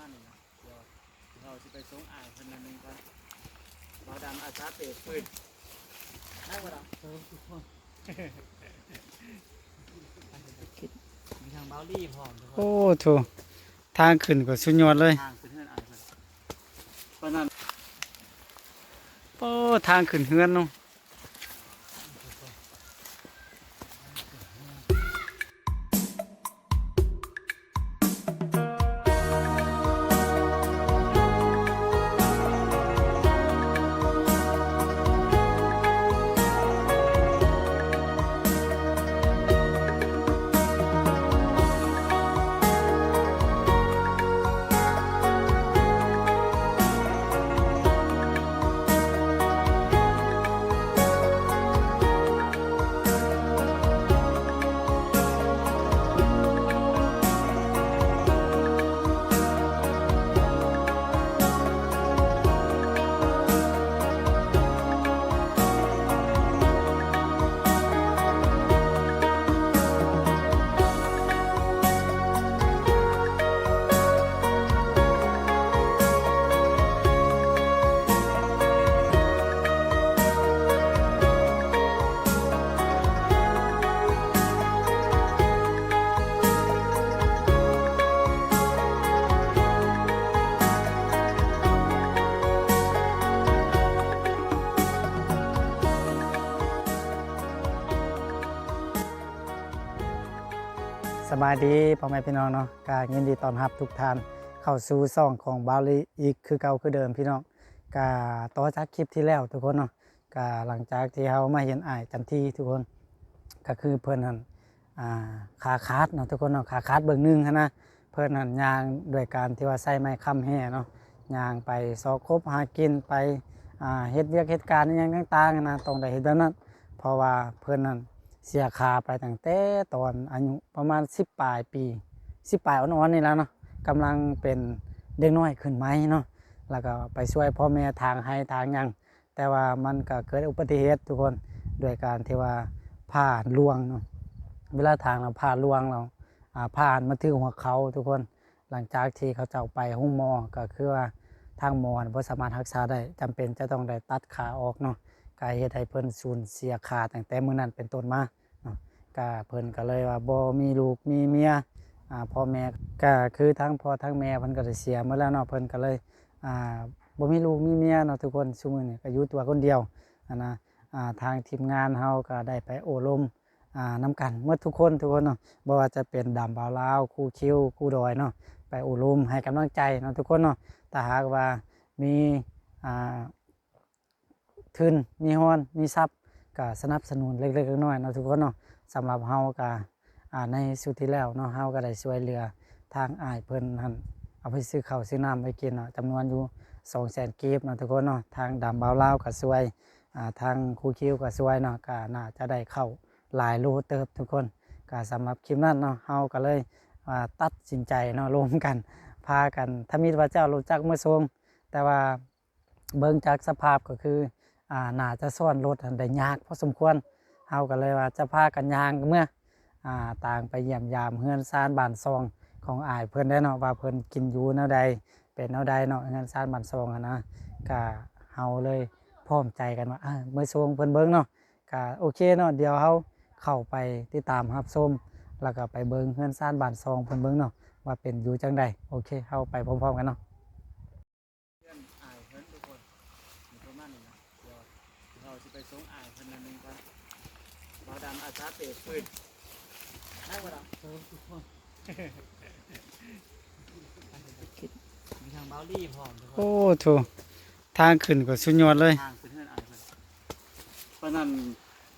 มาณนี้นะเดี๋ยวเราจะไปส่งอ่ายเพิ่นนั่นนึงก่อนเราดำอาสาเปรตปืนได้บ่ล่ะเออทุกคนมีทางเบาลี่พร้อมทุกคน โอ้โถทางขึ้นก็สุดยอดเลย ทางขึ้นเฮือนอ่ายเพิ่นเพราะนั้น โอ้ ทางขึ้นเฮือนเนาะ สบายดีพ่อแม่พี่น้องเนาะกายินดีต้อนรับทุกท่านเข้าสู่ซ่องของบาลีอีกคือเก่าคือเดิมพี่น้องกาต่อจากคลิปที่แล้วทุกคนเนาะกาหลังจากที่เรามาเห็นอ้ายจันทีทุกคนก็คือเพิ่อนนั่นขาขาดเนาะทุกคนเนาะขาขาดเบิ่งหนึงนะเพิ่อนนั่นยางด้วยการที่ว่าใส่ไม้ค้ำแห่เนาะยางไปซอกคบหากินไปเฮ็ดเวียกเฮ็ดการอหยังต่างๆนะต้องได้เฮ็ดแบบนั้นเพราะว่าเพิ่อนนั่น เสียขาไปตั้งแต่ตอนอายุประมาณ10ปลายปี10ปลายอ่อนๆนี่แล้วเนาะกำลังเป็นเด็กน้อยขึ้นไหมเนาะแล้วก็ไปช่วยพ่อแม่ทางให้ทางยัง แต่ว่ามันก็เกิดอุบัติเหตุทุกคนด้วยการที่ว่าผ่านลวงเนาะเวลาทางเราผ่านลวงเราอ่าผ่านมาถึงหัวเขาทุกคนหลังจากที่เขาเจะเอาไปห้องหมอก็คือว่าทางหมอบ่สามารถรักษาได้จำเป็นจะต้องได้ตัดขาออกเนาะ กายเหตุให้เพิ่นสูญเสียขาตั้งแต่มื้อนั้นเป็นต้นมาเนาะก็เพิ่นก็เลยว่าบ่มีลูกมีเมียอ่าพ่อแม่ก็คือทั้งพ่อทั้งแม่เพิ่นก็ได้เสียหมดแล้วเนาะเพิ่นก็เลยอ่าบ่มีลูกมีเมียเนาะทุกคนซุมื้อนี้ก็อยู่ตัวคนเดียวอะนะอ่าทางทีมงานเฮาก็ได้ไปโอ้ลมอ่านํกันหมดทุกคนทุกคนเนาะบ่ว่าจะเป็นดำบาวลาวครูคิวครูดอยเนาะไปโอ้ลมให้กำลังใจเนาะทุกคนเนาะถ้าหากว่ามีอ่า ทุนมีฮอนมีทรัพย์ก็สนับสนุนเล็กๆน้อยๆเนาะทุกคนเนาะสำหรับเฮาก็อ่าในสุดที่แล้วเนาะเฮาก็ได้ช่วยเหลือทางอ้ายเพิ่นหั่นเอาไปซื้อข้าวซื้อน้ำไปกินเนาะจำนวนอยู่สองแสนกีบเนาะทุกคนเนาะทางดำเบาเล่าวก็สวยอ่าทางครูคิวก็สวยเนาะก็น่าจะได้เข้าหลายโลเติบทุกคนก็สำหรับคลิปนั้นเนาะเฮาก็เลยอ่าตัดสินใจเนาะรวมกันพากันถ้ามีพระเจ้ารู้จักเมื่อทรงแต่ว่าเบิ่งจากสภาพก็คือ อ่าน่าจะซ่อนรถอันได้ยากพอสมควรเฮาก็เลยว่าจะพากันยางเมื่ออ่าต่างไปเยี่ยมยามเฮือนซานบ้านซองของอายเพิ่นได้เนาะว่าเพิ่นกินอยู่แนวใดเป็นเอาได้เนาะงานสร้างบันซองอะนะก็เฮาเลยพร้อมใจกันว่าอ่าเมื่อซวงเพิ่นเบิ่งเนาะก็โอเคเนาะเดี๋ยวเฮาเข้าไปติดตามรับชมแล้วก็ไปเบิ่งเฮือนซานบ้านซองเพิ่นเบิ่งเนาะว่าเป็นอยู่จังใดโอเคเฮาไปพร้อมๆกันเนาะ เพื่อนอ่ายเพิ่นทุกคนมีประมาณนี้นะเดี๋ยวเราจะไปส่งอ่ายเพิ่นนั่นนึงก่อนเราดำอาสาเปรตปืนได้บ่ล่ะเออทุกคนมีทางเบาลี่พร้อมทุกคนโอ้โถทางขึ้นก็สุดยอดเลยทางขึ้นเฮือนอ่ายเพิ่นเพราะนั้น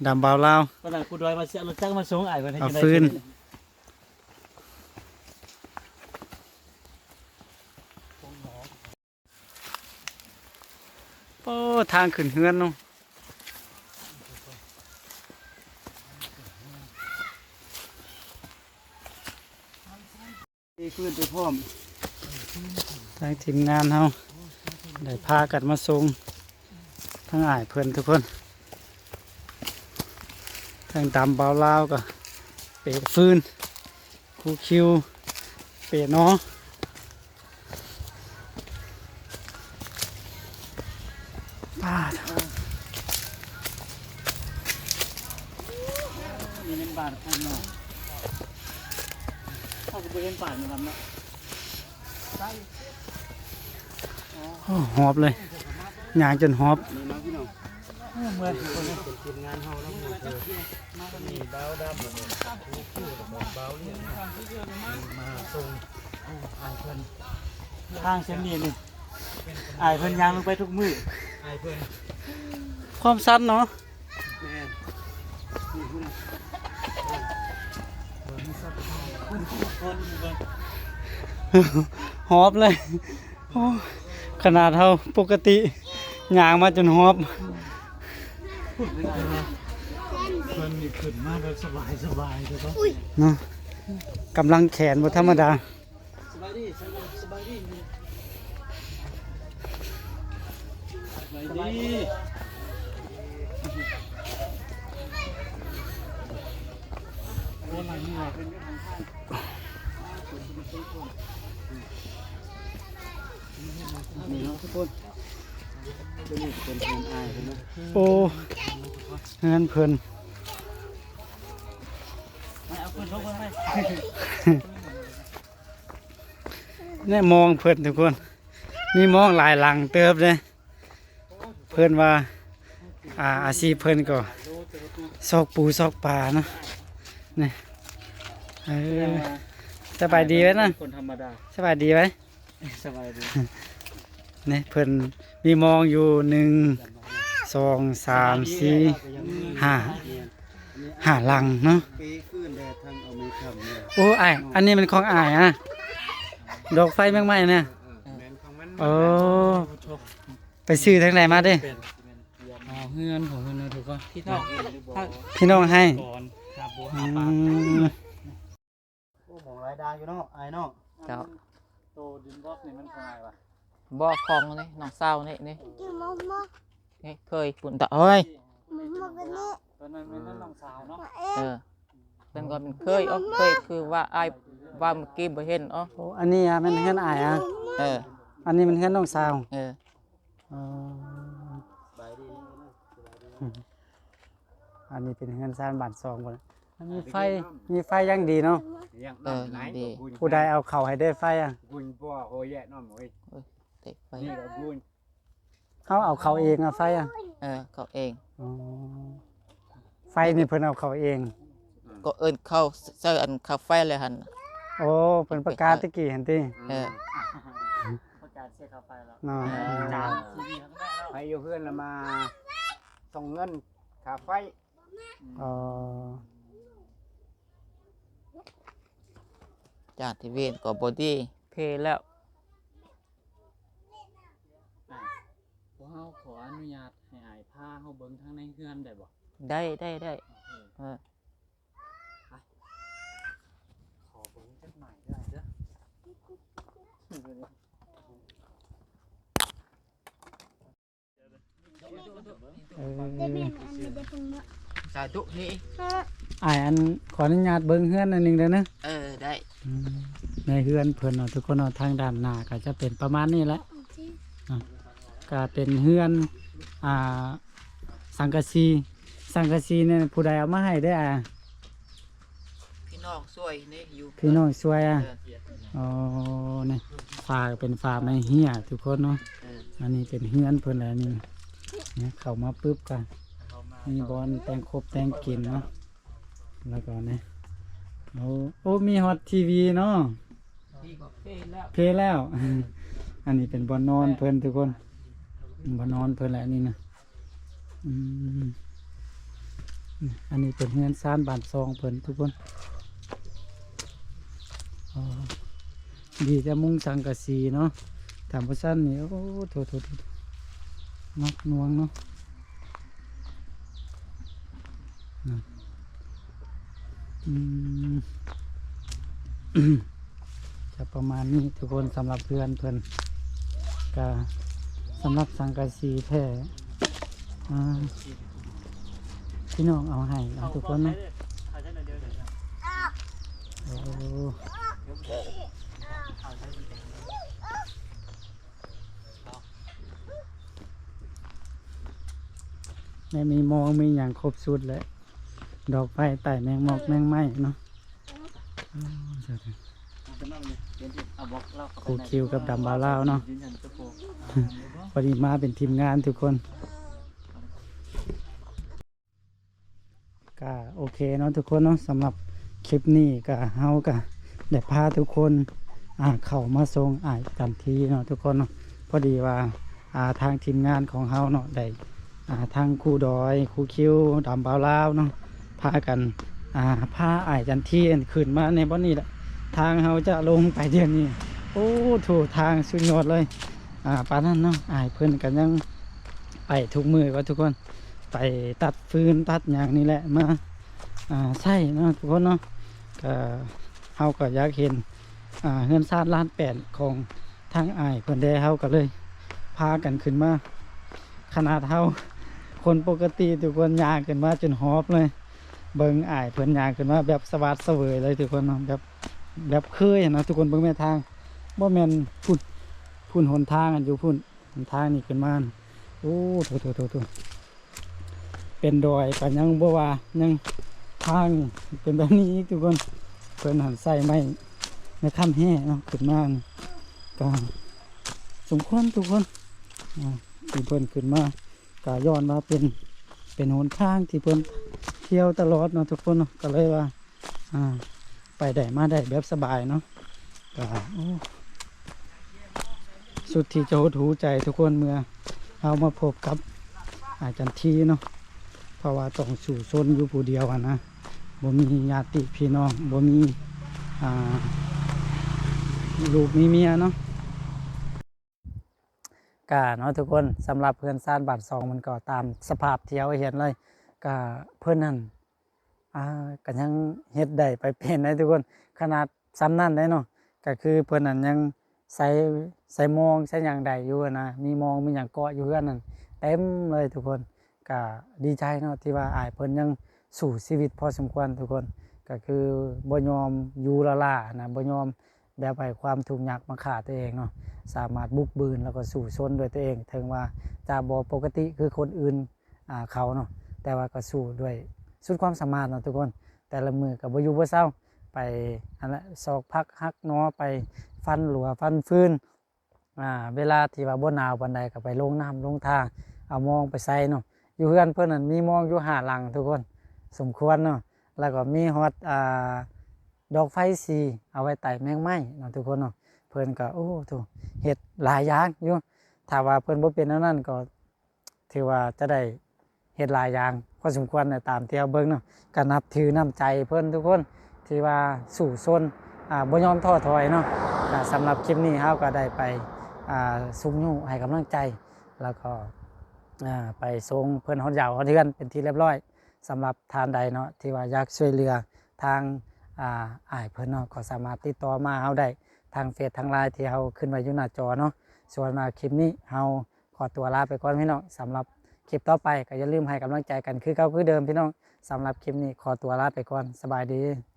ดำเบาลาว เพราะนั้นครูดอยมาเสียรถจักรมาส่งอ่ายเพิ่นให้เอาจังได๋ฟืน โอ้ทางขึ้นเฮือนเนาะ ฟื้นไปพร้อมทางทีมงานเขาได้พากันมาส่งทั้งอ่ายเพื่อนทุกคนทางตามเบาล่าก็เปะฟื้นคูคิว เปะน้อป้านี่เป็นบาทข้างนาะ เขาก็ไปเห็นป่านมันทำเนาะโอ้หอบเลยยางจนหอบนี่น้องพี่น้องเมื่อคนเป็นทีมงานเฮาแล้วมาตอนนี้เบาดำเลยเบาเนี่ยมาส่งอายเพิ่นทางเส้นนี้นี่อายเพิ่นยางลงไปทุกมืออายเพิ่นความสั้นเนาะแม่นนี่พุ่นเหอบเลยโอ้ขนาดเท่าปกติยางมาจนหอบเพิ่นนี่ขึ้นมาแบบสบายสบายเลยครับเนาะกำลังแขนบ่ธรรมดาสบายดีสบายสบายดีสบายดีโอ้หลังนี่เป็นเรื่องของท่า นนี่เนาะทุกคนตัวนี้เป็นคนอายเนาะโอ้เงินเพิ่นเอาคนลงมาไหมเนี่ยมองเพิ่นทุกคน มีมองหลายหลังเติบเลยเพิ่นว่าอ่าอาชีพเพิ่นก็ซอกปูซอกปลาเนาะนี่เออ สบายดีไว้นะคนธรรมดาสบายดีไว้สบายดีนี่เพิ่นมีมองอยู่หนึ่งสองสามสี่ห้าห้าหลังเนาะปีขึ้นแดดทางอเมริกาเนี่ยโอ้ไอายอันนี้มันของอายอะดอกไฟแมงไม้เนี่ยแมนของมันโอ้ไปซื้อทางไหนมาเด้เป็นอ๋อเฮือนของเฮือนเนาะทุกคนพี่น้องพี่น้องให้ ก่อนครับบัว อื หาปลามโอ้หมองรายดางอยู่เนาะไอ้เนาะเจ้าโตดินบล็อกนี่มันของอะไรวะบ่คลองนี่น้องเศร้านี่นี่นี่เคยปุ่นตะเอ้ยตอนนั้นเป็นนั่นน้องสาวเนาะเออเป็นก็เป็นเคยอ๋อเคยคือว่าอ้ายว่าเมื่อกี้บ่เห็นอ๋อโอ้อันนี้อะมันเฮือนอายอะเอออันนี้มันเฮือนน้องสาวเอออ๋อสบายดีอันนี้เป็นเฮือนซานบ้านซองบ่นะอัน มีไฟมีไฟอยังดีเนาะเออดี ผู้ใดเอาเข้าให้ได้ไฟอะบุญบัวโอ้ยแย่น้องโอ้ยเตะไปนี่ก็บุญเขาเอาเข้าเองอะไฟอะเออเขาเองอ๋อไฟนี่เพิ่นเอาเข้าเอง ก็เอิ้นเข้าเซอร์อันคาเฟ่เลยหั่น โอ้เพิ่นประกาศตะกี้หั่นติเออ ประกาศเสียค่าไฟแล้วเนาะจานทีวีข้างหน้าแล้วไปอยู่เพื่อนแล้วมาส่งเงินค่าไฟอ๋อ จานทีวีก็บ่ดีเพแล้วพวกเฮาขออนุญาตให้อายพาเฮาเบิ่งทางในเฮือนได้บ่ได้ได้ได้เออขอเบิ่งจักหน่อยได้เด้อเออ สาธุนี่อ้ายอันขออนุญาตเบิ่งเฮือนอันหนึงเด้อนะเออได้อืมในเฮือนเพิ่นเนาะทุกคนเนาะทางด้านหน้าก็จะเป็นประมาณนี้แหละอะก็เป็นเฮือนอ่าสังกะสีสังกะสีเนี่ยผู้ใดเอามาให้ได้ออะพี่น้องช่วยนี่อยู่พี่น้องช่วยอะเอออ๋อนี่ฟ้าก็เป็นฟ้าไม้เหี้ยทุกคนเนาะเอออันนี้เป็นเฮือนเพิ่นแหละนี่เนี่ยเข้ามาปุ๊บก็เข้า มีบอลแต่งครบแต่งกินเนาะแล้วก็เนี่ยโอ้โอ้มีฮอตทีวีเนาะเพแล้วลแล้ว อันนี้เป็นบอนนอนเพิ่นทุกคนบอนนอนเพิ่นแหละนี่นะอันนี้เป็นเฮือนซ่านบานซองเพิ่นทุกคนดีแต่มุงสังกะสีเนาะถามว่าสั้นนี่โอ้โถโถโถนักนวงเนาะน่ะอืม จะประมาณนี้ทุกคนสำหรับเพื่อนเพื่อนก็สำหรับสังกะสีแท้พี่น้องเอาให้เอาทุกคนนะเอาจักหน่อยเดียวเดี๋ยวจะโอ้แม่มีมองมีอย่างครบสุดเลย ดอกไฟไต่แมงมอกแมงไม้เนาะอ๋อเจ้าเด้อมันก็นอกเลยเดี๋ยวที่เอาบอกเล่าเข้าไปครูคิวกับดำบาวลาวเนาะยืนยันตัวโปรพอดีมาเป็นทีมงานทุกคนก็โอเคเนาะทุกคนเนาะสำหรับคลิปนี้ก็เฮาก็ได้พาทุกคนอ่าเข้ามาทรงอ่ายกันทีเนาะทุกคนเนาะพอดีว่าอ่าทางทีมงานของเฮาเนาะได้อ่าทางครูดอยครูคิวดำบาวลาวเนาะ พากัน อ่าพาไอ่ายจันทีนขึ้นมาในบ่อนนี้แหละทางเฮาจะลงไปเดือนนี้ โอ้ถูกทางสุดยอดเลย อ่าปานนั้นเนาะไอายเพิ่อนกันยังไปทุกมือว่าทุกคน ไปตัดฟืนตัดอย่างนี้แหละมาอ่าใช่เนาะทุกคนเนาะก็เฮาก็อยากเห็นอ่าเงินซาดล้านแปดของทางไอายเพิ่อนได้เฮาก็เลย พากันขึ้นมาขนาดเฮาคนปกติทุกคนยางขึ้นมาจนหอบเลย เบิ่งอายเพิ่นยางขึ้นมาแบบสวัสดเสวยเลยทุกคนเนาะแบบแบบเคยนะทุกคนเบิ่งแม่ทางบ่แม่นพุดพุ่นหนทางอันอยู่พุ่นหนทางนี่ขึ้นมาโอ้โถโถโถโถเป็นดอยกันยังบ่ว่ายังทางนี่เป็นแบบนี้อีกทุกคนเพิ่นหันใส่ไม้ในค่ำแห่เนาะขึ้นมานี่ก็สมควรทุกคนอ่าเพิ่นขึ้นมาก็ย้อนว่าเป็น เป็นหนทางที่เพิ่นเที่ยวตลอดเนาะทุกคนเนาะก็เลยว่า อ่า ไปได้มาได้แบบสบายเนาะก็โอ้สุดที่จะหดหูใจทุกคนเมื่อเอามาพบกับอาจารย์ทีเนาะเพราะว่าต้องสู่ซนอยู่ผู้เดียวนะบ่มีญาติพี่น้องบ่มีอ่าลูกมีเมียเนาะ กาเนาะทุกคนสำหรับเพื่อนซ่านบาทสองมันก็ตามสภาพที่เราเห็นเลยกาเพื่อนนั่นอ่าก็ยังเฮ็ดได้ไปเป็นได้ทุกคนขนาดซ้ำนั่นได้เนาะก็คือเพื่อนนั่นยังใส่ใส่มองใส่อย่างใดอยู่นะมีมองมีอย่างเกาะอยู่กันนั่นเต็มเลยทุกคนก็ดีใจเนาะที่ว่าอายเพิ่นยังสู่ชีวิตพอสมควรทุกคนก็คือบ่ยอมอยู่ละล่านะบ่ยอม แบบให้ความทุกข์ยากมาขาตัวเองเนาะสามารถบุกบืนแล้วก็สู่ชนด้วยตัวเองถึงว่าจะบ่ปกติคือคนอื่นเขาเนาะแต่ว่าก็สู้ด้วยสุดความสามารถเนาะทุกคน แต่ละมือก็บ่อยู่บ่เศร้าไปอันละซอกพักฮักหนอไปฟันหลัวฟันฟืนอ่าเวลาที่ว่าบ่หนาวปานใดก็ไปลงน้ำลงทางเอามองไปใส่เนาะอยู่เฮือนเพิ่นนั่นมีมองอยู่หาหลังทุกคน สมควรเนาะแล้วก็มีฮอตอ่า ดอกไฟสีเอาไว้ไต่แมงไม้เนาะทุกคนเนาะเพิ่นก็โอ้ถูกเฮ็ดหลายอย่างอยู่ถ้าว่าเพิ่นบ่เป็นนนั้นก็ ถือว่าจะได้เฮ็ดหลายอย่างพอสมควรในตามที่เอาเบิ่งเนาะก็นับถือน้ำใจเพิ่นทุกคนที่ว่าสู่ซนอ่าบ่ยอมท้อถอยเนาะสำหรับคลิปนี้เราก็ได้ไปอ่าซุ้มยู่ให้กำลังใจ แล้วก็อ่าไปทรงเพื่อนฮอดยาวฮอดเทือนเป็นที่เรียบร้อยสำหรับทานใดเนาะที่ว่าอยากช่วยเหลือทาง อ่าอายเพื่อนเนาะก็สามารถติดต่อมาเฮาได้ทางเฟซทางไลน์ที่เฮาขึ้นไว้อยู่หน้าจอเนาะส่วนมาคลิปนี้เฮาขอตัวลาไปก่อนพี่น้องสำหรับคลิปต่อไปก็อย่าลืมให้กำลังใจกันคือเก่าคือเดิมพี่น้องสำหรับคลิปนี้ขอตัวลาไปก่อนสบายดี